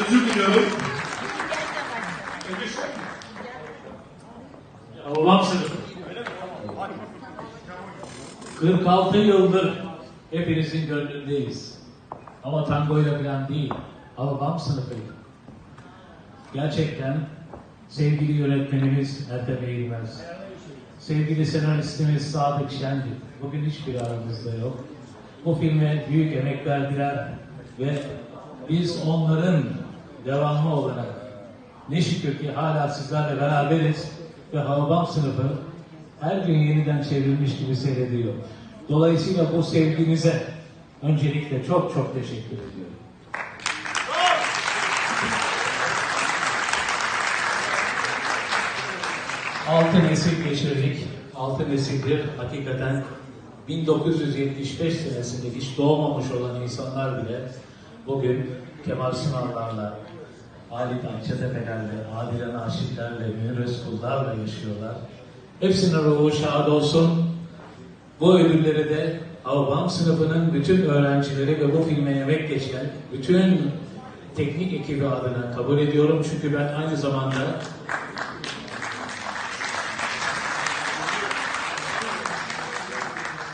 Özür diliyorum. Babam sınıfı. 46 yıldır hepinizin gönlündeyiz. Ama tangoyla falan değil. Babam sınıfıydı. Gerçekten sevgili yönetmenimiz Ertem Eğilmez, sevgili senaristimiz Sadık Şendi, bugün hiçbir aramızda yok. Bu filme büyük emek verdiler ve biz onların devamı olarak ne şükür ki hala sizlerle beraberiz ve Hababam sınıfı her gün yeniden çevrilmiş gibi seyrediyor. Dolayısıyla bu sevginize öncelikle çok çok teşekkür ediyorum. Altı nesil geçirdik. Altı nesildir hakikaten 1975 senesinde hiç doğmamış olan insanlar bile bugün Kemal Sunal'larla, Ali Akçatepe'lerle, Adile Naşitlerle, Münir Özkullar'la yaşıyorlar. Hepsinin ruhu şad olsun. Bu ödülleri de Avbam sınıfının bütün öğrencileri ve bu filme emek geçen bütün teknik ekibi adına kabul ediyorum. Çünkü ben aynı zamanda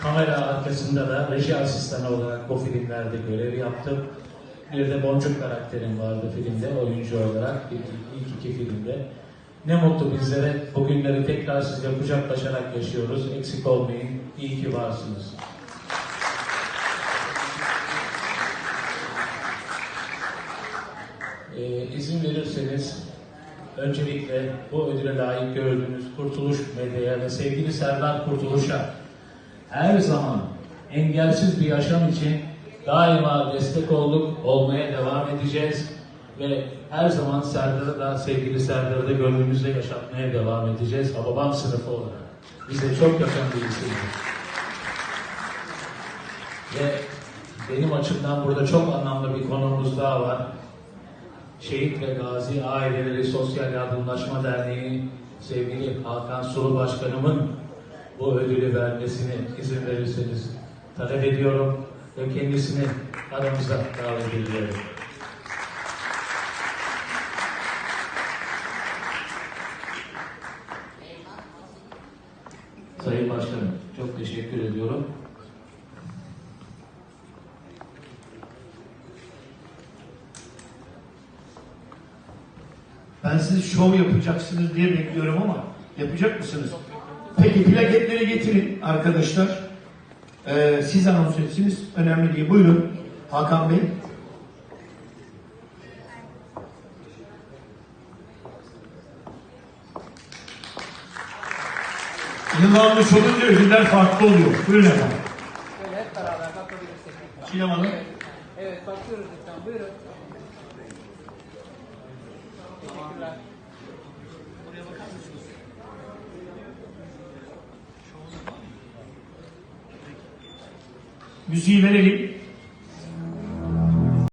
kamera arkasında da reji asistanı olarak bu filmlerde görev yaptım. Bir Boncuk karakterim vardı filmde oyuncu olarak ilk, ilk iki filmde. Ne mutlu bizlere bugünleri tekrar sizle kucaklaşarak yaşıyoruz. Eksik olmayın. İyi ki varsınız. Ee, izin verirseniz öncelikle bu ödüle layık gördüğünüz Kurtuluş Medya'ya ve sevgili Serdar Kurtuluş'a her zaman engelsiz bir yaşam için daima destek olduk, olmaya devam edeceğiz ve her zaman Serdar'ı da sevgili Serdar'ı da gönlümüzde yaşatmaya devam edeceğiz. Babam sınıfı olarak. Bize çok yakın birisiydi. Ve benim açımdan burada çok anlamlı bir konumuz daha var. Şehit ve Gazi Aileleri Sosyal Yardımlaşma Derneği sevgili Hakan Sulu Başkanımın bu ödülü vermesini izin verirseniz talep ediyorum ve kendisini aramıza davet ediyorum. Sayın Başkanım, çok teşekkür ediyorum. Ben sizi şov yapacaksınız diye bekliyorum ama yapacak mısınız? Peki plaketleri getirin arkadaşlar. Ee, siz anons etsiniz. Önemli değil. Buyurun Hakan Bey. Yıl almış olunca ödüller farklı oluyor. Buyurun efendim. Şöyle hep beraber bakabilirsek. Çiğdem Hanım. Evet, evet bakıyoruz lütfen. Buyurun. Teşekkürler. Müziği verelim.